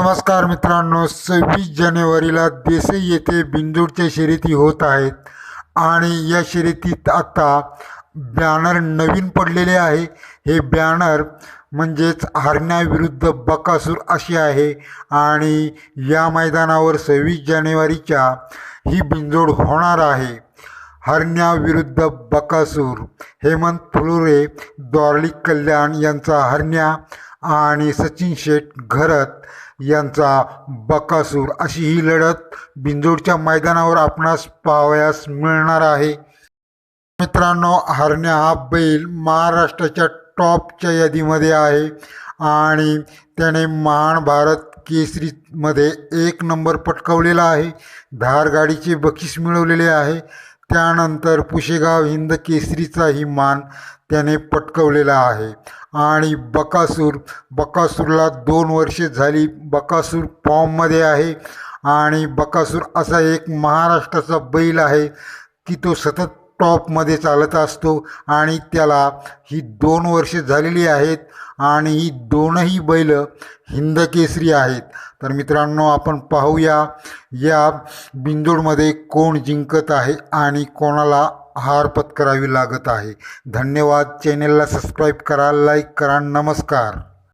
नमस्कार मित्रांनो सव्वीस जानेवारीला देसाई येथे बिंदूरच्या शर्यती होत आहेत आणि या शर्यतीत आता बॅनर नवीन पडलेले आहे. हे बॅनर म्हणजेच हरण्याविरुद्ध बकासूर असे आहे आणि या मैदानावर सव्वीस जानेवारीच्या ही बिंजोड होणार आहे. हरण्याविरुद्ध बकासूर हेमंत फुलुरे द्वारली कल्याण यांचा हरण्या आणि सचिन शेठ घरत यांचा बकासूर. अशी ही लढत बिंजोडच्या मैदानावर आपणास पाहावयास मिळणार आहे. मित्रांनो हरण्या हा बैल महाराष्ट्राच्या टॉपच्या यादीमध्ये आहे आणि त्याने महान भारत केसरीमध्ये एक नंबर पटकावलेला आहे. धार गाडीचे बक्षीस मिळवलेले आहे. त्यानंतर पुशेगाव हिंद केसरीचाही मान त्याने पटकवलेला आहे. आणि बकासूर बकासूरला दोन वर्षे झाली. बकासूर फॉर्ममध्ये आहे. आणि बकासूर असा एक महाराष्ट्राचा बैल आहे की तो सतत टॉपमध्ये चालत असतो आणि त्याला ही दोन वर्षे झालेली आहेत आणि ही दोनही बैल हिंदकेसरी आहेत. तर मित्रांनो आपण पाहूया या बिंदूडमध्ये कोण जिंकत आहे आणि कोणाला हार पत्करावी लागत आहे. धन्यवाद. चॅनेलला सबस्क्राईब करा लाईक करा नमस्कार.